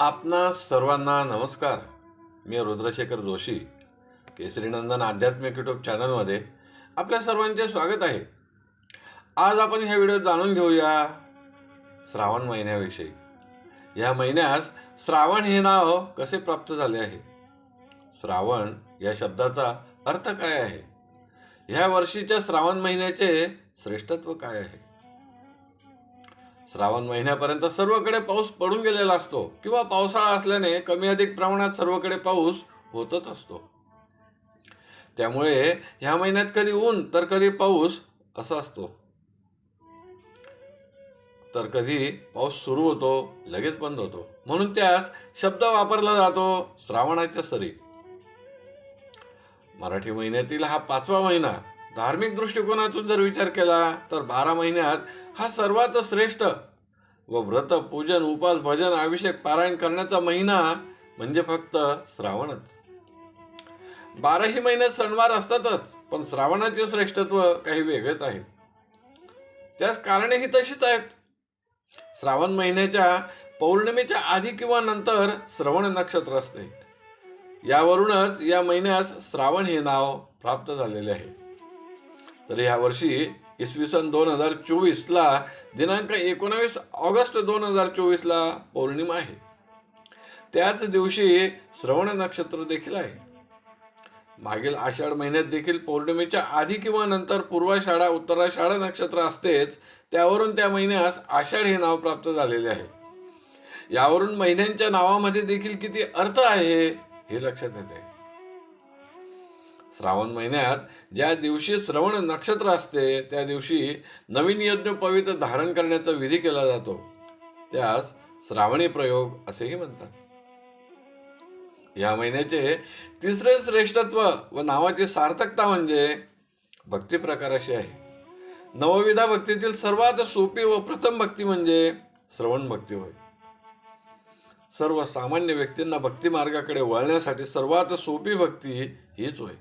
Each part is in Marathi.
आपणा सर्वांना नमस्कार. मी रुद्रशेखर जोशी केसरीनंदन आध्यात्मिक यूट्यूब चॅनलमध्ये आपल्या सर्वांचे स्वागत आहे. आज आपण ह्या व्हिडिओत जाणून घेऊया श्रावण महिन्याविषयी. या महिन्यास श्रावण हे नाव कसे प्राप्त झाले आहे? श्रावण या शब्दाचा अर्थ काय आहे? ह्या वर्षीच्या श्रावण महिन्याचे श्रेष्ठत्व काय आहे? श्रावण महिन्यापर्यंत सर्वकडे पाऊस पडून गेलेला असतो किंवा पावसाळा असल्याने कमी अधिक प्रमाणात सर्वकडे पाऊस होतच असतो. त्यामुळे ह्या महिन्यात कधी ऊन तर कधी पाऊस असा असतो. तर कधी पाऊस सुरू होतो लगेच बंद होतो. म्हणून त्यास शब्द वापरला जातो श्रावणाच्या सरी. मराठी महिन्यातील हा पाचवा महिना धार्मिक दृष्टिकोनातून जर विचार केला तर बारा महिन्यात हा सर्वात श्रेष्ठ. व व्रत पूजन उपास भजन अभिषेक पारायण करण्याचा महिना म्हणजे फक्त श्रावणच. बाराही महिन्यात सणवार असतातच पण श्रावणाचे श्रेष्ठत्व काही वेगळेच आहे. त्यास कारणेही तशीच आहेत. श्रावण महिन्याच्या पौर्णिमेच्या आधी किंवा नंतर श्रवण नक्षत्र असते. यावरूनच या महिन्यास श्रावण हे नाव प्राप्त झालेले आहे. तर या वर्षी इसवी सन दोन हजार चोवीसला दिनांक एकोणावीस ऑगस्ट दोन हजार चोवीसला पौर्णिमा आहे. त्याच दिवशी श्रवण नक्षत्र देखील आहे. मागील आषाढ महिन्यात देखील पौर्णिमेच्या आधी किंवा नंतर पूर्वाषाढा उत्तराषाढा नक्षत्र असतेच त्यावरून त्या महिन्यास आषाढ हे नाव प्राप्त झालेले आहे. यावरून महिन्यांच्या नावामध्ये देखील किती अर्थ आहे हे लक्षात येते. श्रावण महिन्यात ज्या दिवशी श्रवण नक्षत्र असते त्या दिवशी नवीन यज्ञ पवित्र धारण करण्याचा विधी केला जातो. त्यास श्रावणी प्रयोग असेही म्हणतात. या महिन्याचे तिसरे श्रेष्ठत्व व नावाची सार्थकता म्हणजे भक्ती प्रकार अशी आहे. नवविधा भक्तीतील सर्वात सोपी व प्रथम भक्ती म्हणजे श्रवण भक्ती होय. सर्वसामान्य व्यक्तींना भक्ती मार्गाकडे वळण्यासाठी सर्वात सोपी भक्ती हीच होय.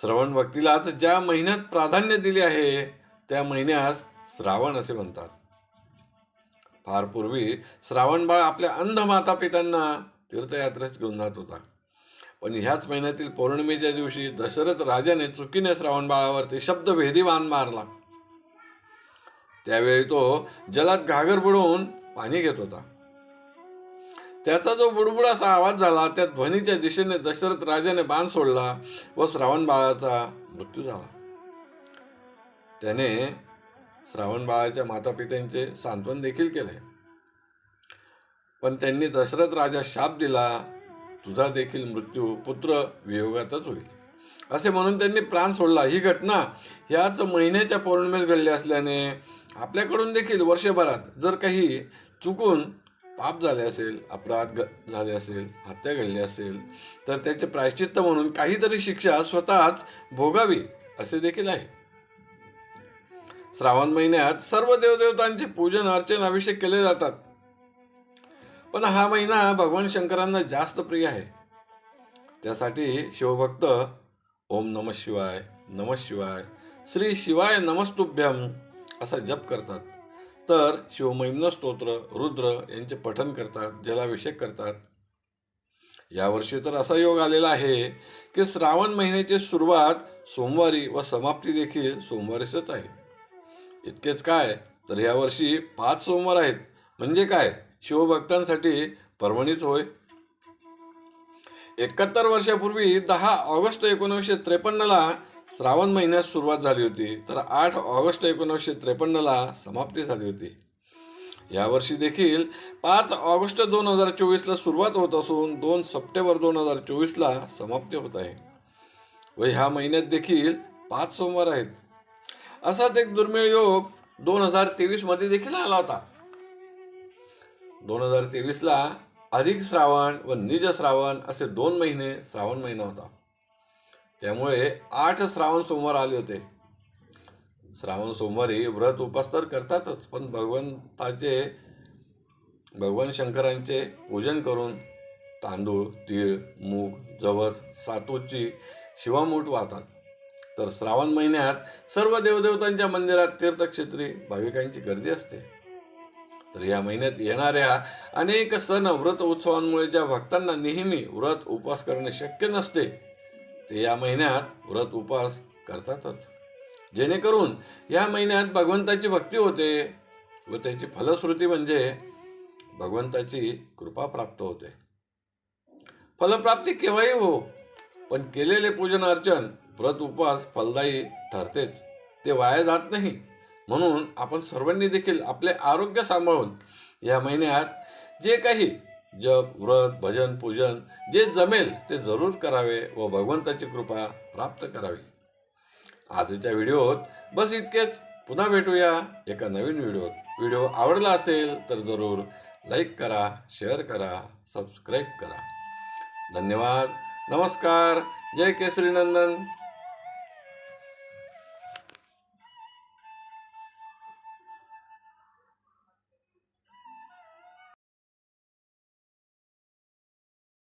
श्रवण भक्तीलाच ज्या महिन्यात प्राधान्य दिले आहे त्या महिन्यास श्रावण असे म्हणतात. फार पूर्वी श्रावण बाळ आपल्या अंध माता पित्यांना तीर्थयात्रेस घेऊन जात होता. पण ह्याच महिन्यातील पौर्णिमेच्या दिवशी दशरथ राजाने चुकीने श्रावण बाळावरती शब्दभेदी बाण मारला. त्यावेळी तो जलात घागर बुडवून पाणी घेत होता. त्याचा जो बुडबुड असा आवाज झाला त्या ध्वनीच्या दिशेने दशरथ राजाने बाण सोडला व श्रावण बाळाचा मृत्यू झाला. त्याने श्रावण बाळाच्या माता पित्यांचे सांत्वन देखील केले. पण त्यांनी दशरथ राजा शाप दिला तुझा देखील मृत्यू पुत्र वियोगातच होईल. असे म्हणून त्यांनी प्राण सोडला. ही घटना ह्याच महिन्याच्या पौर्णिमेस घडली असल्याने आपल्याकडून देखील वर्षभरात जर काही चुकून पाप झाले असेल अपराध ग- झाले असेल हत्या घडली असेल तर त्याचे प्रायश्चित्त म्हणून काहीतरी शिक्षा स्वतःच भोगावी असे देखील आहे. श्रावण महिन्यात सर्व देवदेवतांचे पूजन अर्चन अभिषेक केले जातात. पण हा महिना भगवान शंकरांना जास्त प्रिय आहे. त्यासाठी शिवभक्त ओम नम शिवाय नम शिवाय श्री शिवाय नमस्तुभ्यम असा जप करतात. तर शिवमहिम्न स्तोत्र रुद्र यांचे पठन करतात जलाभिषेक करतात. यावर्षी तर असा योग आलेला आहे की श्रावण महिन्याची सुरुवात सोमवारी व समाप्ती देखील सोमवारीचच आहे. इतकेच काय तर यावर्षी पाच सोमवार आहेत. म्हणजे काय शिवभक्तांसाठी पर्वणीच होय. एकाहत्तर वर्षापूर्वी दहा ऑगस्ट एकोणीसशे त्रेपन्नला श्रावण महिन्यात सुरुवात झाली होती तर आठ ऑगस्ट एकोणीसशे त्रेपन्नला समाप्ती झाली होती. यावर्षी देखील पाच ऑगस्ट दोन हजार चोवीसला सुरुवात होत असून दोन सप्टेंबर दोन हजार चोवीसला समाप्ती होत आहे. व ह्या महिन्यात देखील पाच सोमवार आहेत. असाच एक दुर्मिळ योग दोन हजार तेवीसमध्ये देखील आला होता. दोन हजार तेवीसला अधिक श्रावण व निज श्रावण असे दोन महिने श्रावण महिना होता. त्यामुळे आठ श्रावण सोमवार आले होते. श्रावण सोमवारी व्रत उपास तर करतातच पण भगवंताचे भगवान शंकरांचे पूजन करून तांदूळ तीळ मूग जवस सातूची शिवामूठ वाहतात. तर श्रावण महिन्यात सर्व देवदेवतांच्या मंदिरात तीर्थक्षेत्री भाविकांची गर्दी असते. तर या महिन्यात येणाऱ्या अनेक सण व्रत उत्सवांमुळे ज्या भक्तांना नेहमी व्रत उपवास करणे शक्य नसते ते या महिन्यात व्रत उपवास करतातच. जेणेकरून या महिन्यात भगवंताची भक्ती होते व त्याची फलश्रुती म्हणजे भगवंताची कृपा प्राप्त होते. फलप्राप्ती केव्हाही हो पण केलेले पूजन अर्चन व्रत उपवास फलदायी ठरतेच. ते वाया जात नाही. म्हणून आपण सर्वांनी देखील आपले आरोग्य सांभाळून या महिन्यात जे काही जप व्रत भजन पूजन जे जमेल ते जरूर करावे व भगवंताची कृपा प्राप्त करावी. आजच्या व्हिडिओत बस इतकेच. पुन्हा भेटूया एका नवीन व्हिडिओत. व्हिडिओ आवडला असेल तर जरूर लाईक करा शेअर करा सबस्क्राईब करा. धन्यवाद. नमस्कार. जय केसरी नंदन.